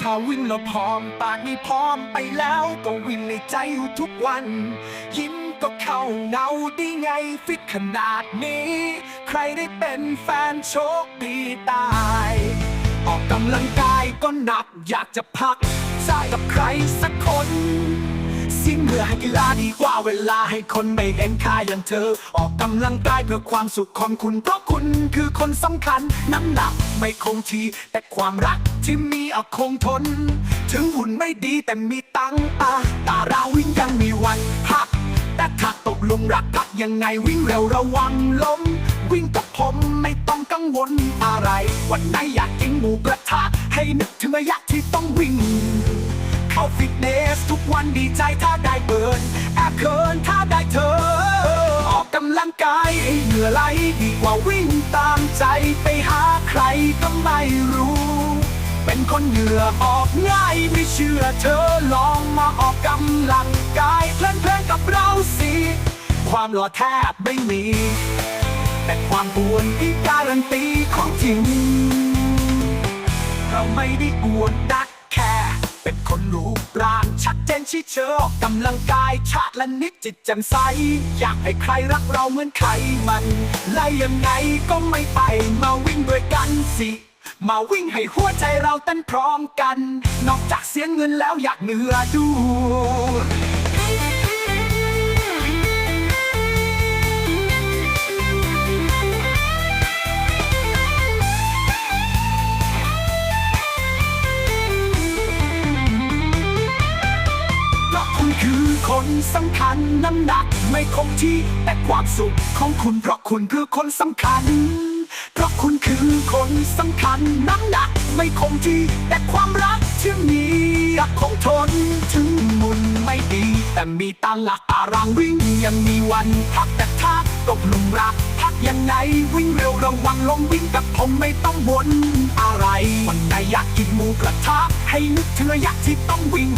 ถ้าวิ่งแล้วพร้อมปากไม่พร้อมไปแล้วก็วิ่งในใจอยู่ทุกวัน ยิ้มก็เข้าเนาได้ไงฟิตขนาดนี้ ใครได้เป็นแฟนโชคดีตาย ออกกำลังกายก็หนักอยากจะพักใจกับใครสักคน สิ้นเมื่อให้กีฬาดีกว่าเวลาให้คนไม่เห็นค่าอย่างเธอ ออกกำลังกายเพื่อความสุขของคุณ เพราะคุณคือคนสำคัญ น้ำหนักไม่คงที่แต่ความรักที่มีเอาคงทน ถึงหุ่นไม่ดีแต่มีตังตาตาราวิ่งยังมีวันพัก แต่ถ้าตกหลุมรักพักยังไงวิ่งเร็วระวังล้ม วิ่งกับผมไม่ต้องกังวลอะไร วันไหนอยากกินหมูกระทะให้นึกถึงระยะที่ต้องวิ่ง เข้าฟิตเนส ทุกวันดีใจถ้าได้เบิร์นแอบเขินถ้าได้เธอ ออกกำลังกายเหงื่อไหลดีกว่าวิ่งตามใจไปหาใครก็ไม่รู้ เป็นคนเหงื่อออกง่ายไม่เชื่อเธอลองมาออกกำลังกายเพลินๆกับเราสิความหล่อแทบไม่มี แต่ความปวนที่การันตีของจริงเราไม่ได้อวดนัก คนรูปร่างชัดเจนชี้เชิออกกำลังกายชาติละนิดจิตแจ่มใส อยากให้ใครรักเราเหมือนใครมันไล่ยังไงก็ไม่ไปมาวิ่งด้วยกันสิมาวิ่งให้หัวใจเราเต้นพร้อมกัน นอกจากเสียเงินแล้วอยากเหนื่อดู คือคนสำคัญน้ำหนักไม่คงที่แต่ความสุขของคุณเพราะคุณคือคนสำคัญ เพราะคุณคือคนสำคัญน้ำหนักไม่คงที่แต่ความรักที่มีอยากคงทนถึงมุนไม่ดี แต่มีตังหลักตารางวิ่งยังมีวันพักแต่ถ้าตกหลุมรักพักยังไงวิ่งเร็วระวังลงวิ่งกับผมไม่ต้องวนอะไรวันไหนอยากกินหมูกระทะให้นึกถึงระยะที่ต้องวิ่ง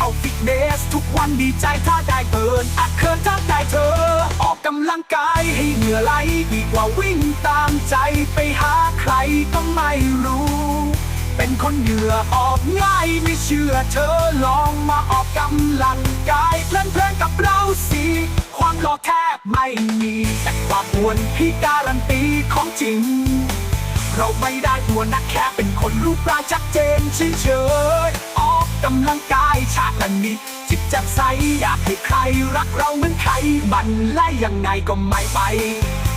เข้าฟิตเนส ทุกวันดีใจถ้าได้เบิร์นอัดเคินถ้าได้เธอ ออกกำลังกายให้เหงื่อไหลดีกว่าวิ่งตามใจไปหาใครก็ไม่รู้ เป็นคนเหงื่อออกง่ายไม่เชื่อเธอลองมาออกกำลังกายเพลินๆกับเราสิความหล่อแทบไม่มี แต่ความอ้วนที่การันตีของจริงเราไม่ได้ตัวนักแค่เป็นคนรูปร่างชัดเจนเฉยๆออก กำลังกายชาติละนิด จิตแจ่มใสอยากให้ใครรักเราเหมือนใครบันไล่ยังไงก็ไม่ไป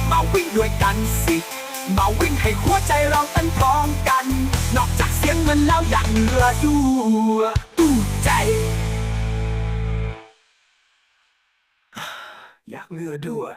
มาวิ่งด้วยกันสิ มาวิ่งให้หัวใจเราเต้นพร้อมกัน นอกจากเสียงเงินแล้วอย่ากเหงื่อดูตู้ใจ อยากเหงื่อด้วย